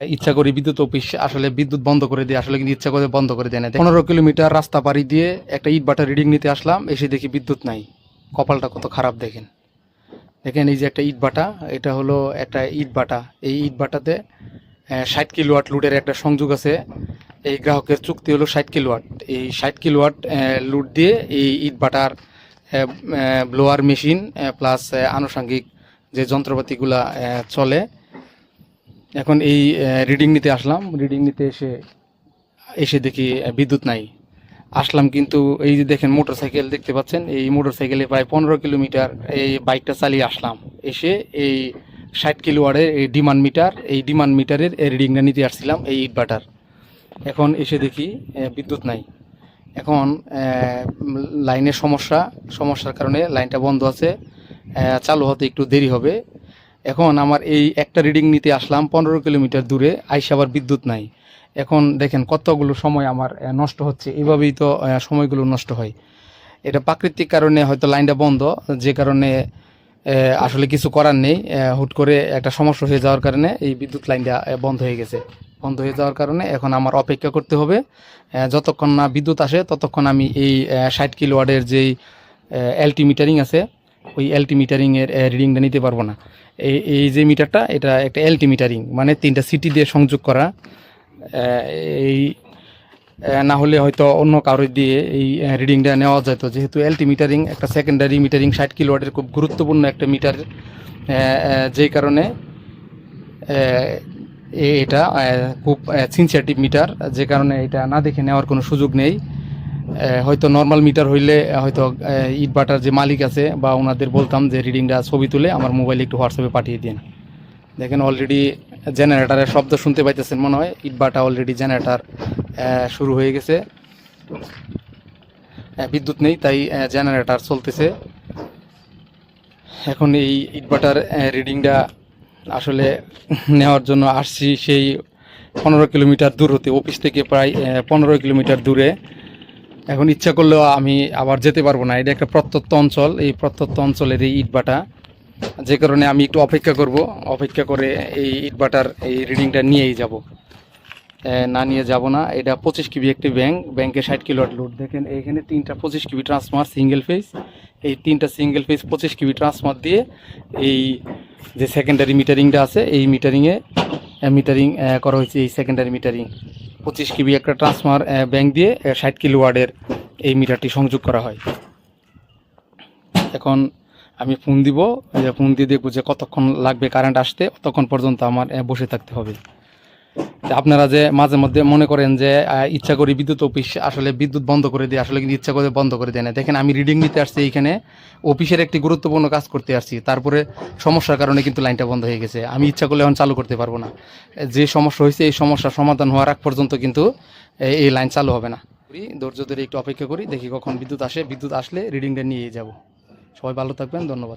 ইচ্ছা করে বিদ্যুৎ অফিস আসলে বিদ্যুৎ বন্ধ করে দিয়ে, আসলে কিন্তু ইচ্ছা করে বন্ধ করে দেয় না। পনেরো কিলোমিটার রাস্তা পাড়ি দিয়ে একটা ইট বাটা রিডিং নিতে আসলাম, এসে দেখি বিদ্যুৎ নাই। কপালটা কত খারাপ দেখেন। দেখেন এই যে একটা ইট বাটা, এটা হলো একটা ইট বাটা। এই ইট বাটাতে ষাট কিলোয়াট লুডের একটা সংযোগ আছে। এই গ্রাহকের চুক্তি হলো ষাট কিলোয়াট এই ষাট কিলোয়াট লুট দিয়ে এই ইট বাটার ব্লোয়ার মেশিন প্লাস আনুষঙ্গিক যে যন্ত্রপাতিগুলা চলে এখন এই রিডিং নিতে আসলাম। রিডিং নিতে এসে এসে দেখি বিদ্যুৎ নাই। আসলাম কিন্তু এই যে দেখেন মোটর সাইকেল দেখতে পাচ্ছেন, এই মোটর সাইকেলে প্রায় পনেরো কিলোমিটার এই বাইকটা চালিয়ে আসলাম। এসে এই ষাট কিলোয়ারের এই ডিমান্ড মিটার এই ডিমান্ড মিটারের এই রিডিংটা নিতে আসছিলাম, এই ইট বাটার এখন এসে দেখি বিদ্যুৎ নাই। এখন লাইনের সমস্যা, সমস্যার কারণে লাইনটা বন্ধ আছে চালু হতে একটু দেরি হবে। এখন আমার এই একটা রিডিং নিতে আসলাম, পনেরো কিলোমিটার দূরে, আইসে আবার বিদ্যুৎ নাই। এখন দেখেন কতগুলো সময় আমার নষ্ট হচ্ছে। এভাবেই তো সময়গুলো নষ্ট হয়। এটা প্রাকৃতিক কারণে হয়তো লাইনটা বন্ধ, যে কারণে আসলে কিছু করার নেই। হুট করে একটা সমস্যা হয়ে যাওয়ার কারণে এই বিদ্যুৎ লাইনটা বন্ধ হয়ে গেছে। বন্ধ হয়ে যাওয়ার কারণে এখন আমার অপেক্ষা করতে হবে। যতক্ষণ না বিদ্যুৎ আসে, ততক্ষণ আমি এই ষাট কিলোওয়ার্ডের যেই এলটি মিটারিং আছে ওই এলটি মিটারিংয়ের রিডিংটা নিতে পারব না। এই এই যে মিটারটা এটা একটা এলটি মিটারিং মানে তিনটা সিটি দিয়ে সংযোগ করা। এই না হলে হয়তো অন্য কারও দিয়ে এই রিডিংটা নেওয়া যেত। যেহেতু এলটি মিটারিং একটা সেকেন্ডারি মিটারিং ষাট কিলোওয়াটের খুব গুরুত্বপূর্ণ একটা মিটার যেই কারণে এটা খুব সিনসিয়াটিভ মিটার যে কারণে এটা না দেখে নেওয়ার কোনো সুযোগ নেই। হয়তো নর্মাল মিটার হইলে হয়তো ইট বাটার যে মালিক আছে বা ওনাদের বলতাম যে রিডিংটা ছবি তুলে আমার মোবাইলে একটু হোয়াটসঅ্যাপে পাঠিয়ে দিন। দেখেন অলরেডি জেনারেটারের শব্দ শুনতে পাইতেছেন মনে হয়, ইট বাটা অলরেডি জেনারেটার শুরু হয়ে গেছে। বিদ্যুৎ নেই, তাই জেনারেটার চলতেছে। এখন এই ইটবাটার রিডিংটা আসলে নেওয়ার জন্য আসছি সেই পনেরো কিলোমিটার দূর হতে অফিস থেকে প্রায় পনেরো কিলোমিটার দূরে। এখন ইচ্ছা করলেও আমি আবার যেতে পারব না। এটা একটা প্রত্যত্ত অঞ্চল। এই প্রত্যন্ত অঞ্চলের এই ইটবাটা যে কারণে আমি একটু অপেক্ষা করব। অপেক্ষা করে এই ইটবাটার এই রিডিংটা নিয়েই যাব। না নিয়ে যাব না। এটা পঁচিশ কিবি একটি ব্যাংক। ব্যাংকে ষাট কিলোয়াট লোড দেখেন এখানে তিনটা পঁচিশ কিবি ট্রান্সফার সিঙ্গেল ফেজ এই তিনটা সিঙ্গেল ফেজ পঁচিশ কিবি ট্রান্সফার দিয়ে এই যে সেকেন্ডারি মিটারিংটা আছে, এই মিটারিংয়ে মিটারিং করা হয়েছে এই সেকেন্ডারি মিটারিং পঁচিশ কিবি একটা ট্রান্সফার ব্যাংক দিয়ে ষাট কিলো ওয়ার্ডের এই মিটারটি সংযোগ করা হয়। এখন আমি ফোন দিব ফোন দিয়ে দেখব যে কতক্ষণ লাগবে কারেন্ট আসতে, ততক্ষণ পর্যন্ত আমার বসে থাকতে হবে। আপনারা যে মাঝে মধ্যে মনে করেন যে ইচ্ছা করে বিদ্যুৎ অফিস আসলে বিদ্যুৎ বন্ধ করে দিয়ে আসলে কিন্তু ইচ্ছা করে বন্ধ করে দেয় না। দেখেন, আমি রিডিং নিতে আসছি এইখানে, অফিসের একটি গুরুত্বপূর্ণ কাজ করতে আসছি। তারপরে সমস্যার কারণে কিন্তু লাইনটা বন্ধ হয়ে গেছে। আমি ইচ্ছা করলে এখন চালু করতে পারব না। যে সমস্যা হয়েছে, এই সমস্যার সমাধান হওয়ার আগ পর্যন্ত কিন্তু এই এই লাইন চালু হবে না। ধৈর্য ধরে একটু অপেক্ষা করি, দেখি কখন বিদ্যুৎ আসে। বিদ্যুৎ আসলে রিডিংটা নিয়ে যাব। সবাই ভালো থাকবেন, ধন্যবাদ।